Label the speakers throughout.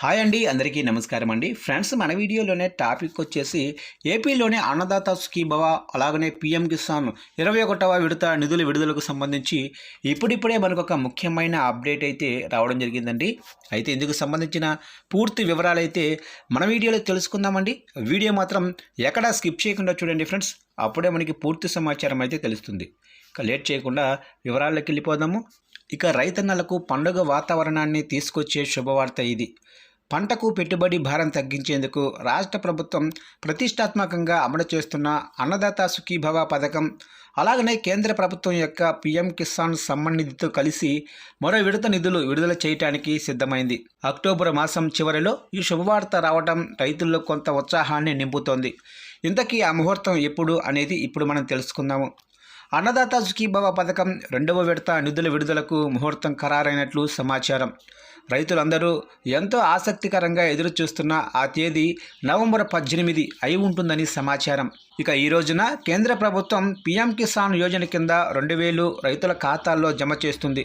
Speaker 1: Hi అండి అందరికీ నమస్కారం అండి. ఫ్రెండ్స్ మన వీడియోలోనే టాపిక్ వచ్చేసి ఏపీలోనే అన్నదాత సుఖీభవ అలాగనే పిఎం కిసాన్ ఇరవై ఒకటవ విడత నిధుల విడుదలకు సంబంధించి ఇప్పుడిప్పుడే మనకు ఒక ముఖ్యమైన అప్డేట్ అయితే రావడం జరిగిందండి. అయితే ఇందుకు సంబంధించిన పూర్తి వివరాలు అయితే మన వీడియోలో తెలుసుకుందామండి. వీడియో మాత్రం ఎక్కడా స్కిప్ చేయకుండా చూడండి ఫ్రెండ్స్. అప్పుడే మనకి పూర్తి సమాచారం అయితే తెలుస్తుంది. ఇక లేట్ చేయకుండా వివరాల్లోకి వెళ్ళిపోదాము. ఇక రైతన్నలకు పండుగ వాతావరణాన్ని తీసుకొచ్చే శుభవార్త ఇది. పంటకు పెట్టుబడి భారం తగ్గించేందుకు రాష్ట్ర ప్రభుత్వం ప్రతిష్టాత్మకంగా అమలు చేస్తున్న అన్నదాత సుఖీభవ పథకం అలాగనే కేంద్ర ప్రభుత్వం యొక్క పీఎం కిసాన్ సమ్మాన్ నిధితో కలిసి మరో విడత నిధులు విడుదల చేయడానికి సిద్ధమైంది. అక్టోబర్ మాసం చివరిలో ఈ శుభవార్త రావడం రైతుల్లో కొంత ఉత్సాహాన్ని నింపుతోంది. ఇంతకీ ఆ ముహూర్తం ఎప్పుడు అనేది ఇప్పుడు మనం తెలుసుకుందాము. అన్నదాత సుఖీభవ పథకం రెండవ విడత నిధుల విడుదలకు ముహూర్తం ఖరారైనట్లు సమాచారం. రైతులందరూ ఎంతో ఆసక్తికరంగా ఎదురు చూస్తున్న ఆ తేదీ నవంబర్ పద్దెనిమిది అయి ఉంటుందని సమాచారం. ఇక ఈ రోజున కేంద్ర ప్రభుత్వం పీఎం కిసాన్ యోజన కింద రెండు వేలు రైతుల ఖాతాల్లో జమ చేస్తుంది.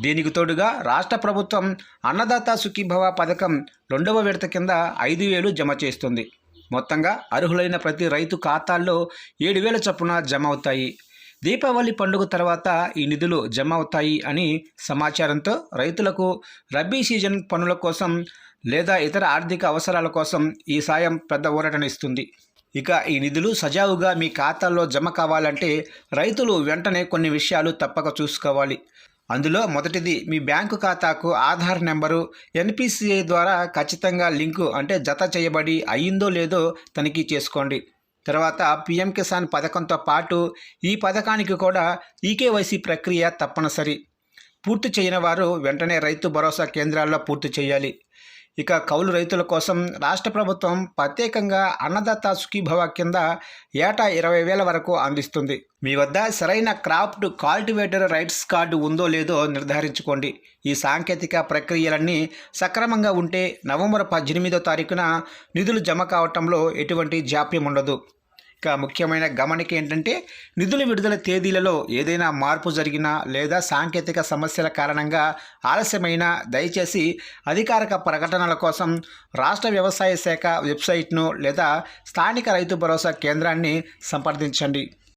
Speaker 1: దీనికి తోడుగా రాష్ట్ర ప్రభుత్వం అన్నదాత సుఖీభవ పథకం రెండవ విడత కింద ఐదు వేలు జమ చేస్తుంది. మొత్తంగా అర్హులైన ప్రతి రైతు ఖాతాల్లో ఏడు వేల చొప్పున జమ అవుతాయి. దీపావళి పండుగ తర్వాత ఈ నిధులు జమ అవుతాయి అని సమాచారంతో రైతులకు రబీ సీజన్ పనుల కోసం లేదా ఇతర ఆర్థిక అవసరాల కోసం ఈ సాయం పెద్ద ఊరటనిస్తుంది ఇక ఈ నిధులు సజావుగా మీ ఖాతాల్లో జమ కావాలంటే రైతులు వెంటనే కొన్ని విషయాలు తప్పక చూసుకోవాలి. అందులో మొదటిది మీ బ్యాంకు ఖాతాకు ఆధార్ నెంబరు ఎన్పిసిఐ ద్వారా ఖచ్చితంగా లింకు అంటే జత చేయబడి అయ్యిందో లేదో తనిఖీ చేసుకోండి. తర్వాత పిఎం కిసాన్ పథకంతో పాటు ఈ పథకానికి కూడా ఈకేవైసీ ప్రక్రియ తప్పనిసరి. పూర్తి చేయని వారు వెంటనే రైతు భరోసా కేంద్రాల్లో పూర్తి చేయాలి. ఇక కౌలు రైతుల కోసం రాష్ట్ర ప్రభుత్వం ప్రత్యేకంగా అన్నదాత సుఖీభవ కింద ఏటా ఇరవై వేల వరకు అందిస్తుంది. మీ వద్ద సరైన క్రాఫ్ట్ కాల్టివేటర్ రైట్స్ కార్డు ఉందో లేదో నిర్ధారించుకోండి. ఈ సాంకేతిక ప్రక్రియలన్నీ సక్రమంగా ఉంటే నవంబర్ పద్దెనిమిదో తారీఖున నిధులు జమ కావటంలో ఎటువంటి జాప్యం ఉండదు. ఇక ముఖ్యమైన గమనిక ఏంటంటే నిధుల విడుదల తేదీలలో ఏదైనా మార్పు జరిగినా లేదా సాంకేతిక సమస్యల కారణంగా ఆలస్యమైన దయచేసి అధికారిక ప్రకటనల కోసం రాష్ట్ర వ్యవసాయ శాఖ వెబ్సైట్ను లేదా స్థానిక రైతు భరోసా కేంద్రాన్ని సంప్రదించండి.